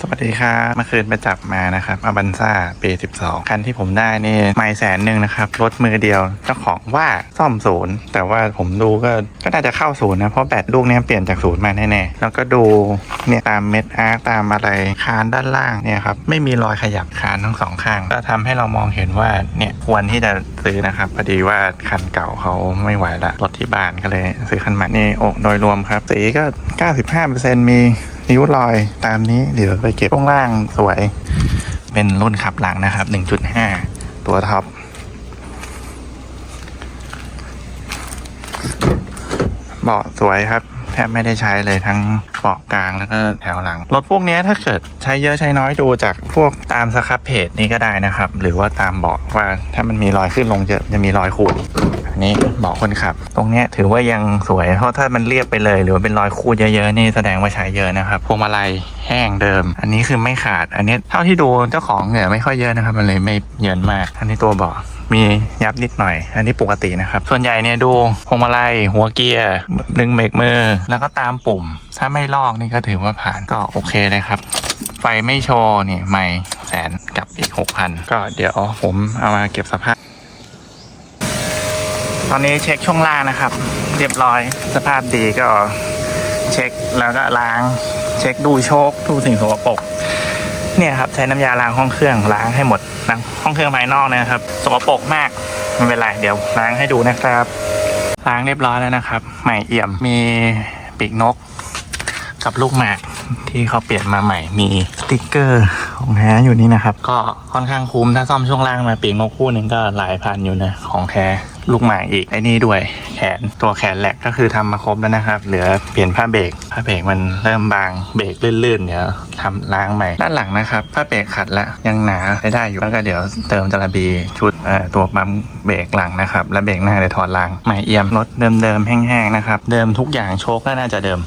สวัสดีครับเมื่อคืนไปจับมานะครับอาบันซ่าปี12 คันที่ผมได้นี่ไม่แสนหนึ่งนะครับ รถมือเดียวเจ้าของว่าซ่อมศูนย์ แต่ว่าผมดูก็ก็น่าจะเข้าศูนย์นะ เพราะแบตลูกเนี้ยเปลี่ยนจากศูนย์มาแน่ๆ แล้วก็ดูเนี่ยตามเม็ดอาร์ตามอะไรคานด้านล่างเนี่ยครับ ไม่มีรอยขยับคานทั้งสองข้าง ก็ทำให้เรามองเห็นว่าเนี่ยควรที่จะ ซื้อนะครับพอดีว่าคันเก่าเขาไม่ไหวละรถที่บ้านก็เลย ซื้อคันใหม่นี่โอ้โดยรวมครับสีก็ 95%มีนิ้วรอยตามนี้เดี๋ยวไปเก็บช่วงล่างสวย เป็นรุ่นขับหลังนะครับ 1.5 ตัวท็อปเบาะสวยครับ ทบไม่ได้ใช้เลยทั้งเบาะกลางแล้วก็แถวหลัง รถพวกนี้ถ้าเกิดใช้เยอะใช้น้อยดูจากพวกตามสครับเพจนี้ก็ได้นะครับ หรือว่าตามเบาะว่าถ้ามันมีรอยขึ้นลงเยอะจะมีรอยขูด นนี้เบาะคนขับ ตรงเนี้ยถือว่ายังสวย เพราะถ้ามันเรียบไปเลย หรือว่าเป็นรอยขูดเยอะๆนี่แสดงว่าใช้เยอะนะครับพวงมาลัยแห้งเดิม อันนี้คือไม่ขาด อันนี้เท่าที่ดูเจ้าของเหงื่อไม่ค่อยเยอะนะครับ มันเลยไม่เยินมาก อันนี้ตัวเบาะมียับนิดหน่อย อันนี้ปกตินะครับ ส่วนใหญ่เนี่ยดูพวงมาลัยหัวเกียร์ดึงเบรกมือ แล้วก็ตามปุ่ม ถ้าไม่ลอกนี่ก็ถือว่าผ่านก็โอเคเลยครับ ไฟไม่โชว์นี่ไม่แสนกับอีกหกพันก็เดี๋ยวผมเอามาเก็บสภาพ ตอนนี้เช็คช่วงล่างนะครับ เรียบร้อยสภาพดีก็เช็คแล้วก็ล้าง เช็คดูโชคดูสิ่งสกปรกเนี่ยครับใช้น้ำยาล้างห้องเครื่องล้างให้หมดล้างห้องเครื่องภายนอกนะครับสกปรกมากไม่เป็นไรเดี๋ยวล้างให้ดูนะครับ ล้างเรียบร้อยแล้วนะครับ ใหม่เอี่ยมมีปีกนก กับลูกหมาก ที่เขาเปลี่ยนมาใหม่มีสติกเกอร์ของแท้อยู่นี่นะครับ ก็ค่อนข้างคุ้มถ้าซ่อมช่วงล่างมาปีกนกคู่หนึ่งก็หลายพันอยู่นะของแท้ลูกหมากอีกไอ้นี่ด้วยแขนตัวแขนแหลกก็คือทำมาครบแล้วนะครับ เหลือเปลี่ยนผ้าเบรกผ้าเบรกมันเริ่มบางเบรกลื่นๆเดี๋ยวทำล้างใหม่ด้านหลังนะครับผ้าเบรกขัดแล้วยังหนาใช้ได้อยู่แล้วก็เดี๋ยวเติมจระบีชุดตัวปั๊มเบรกหลังนะครับและเบรกหน้าเดี๋ยวถอดล้างใหม่เอี่ยมรถเดิมๆแห้งๆนะครับเดิมทุกอย่างโชคก็น่าจะเดิม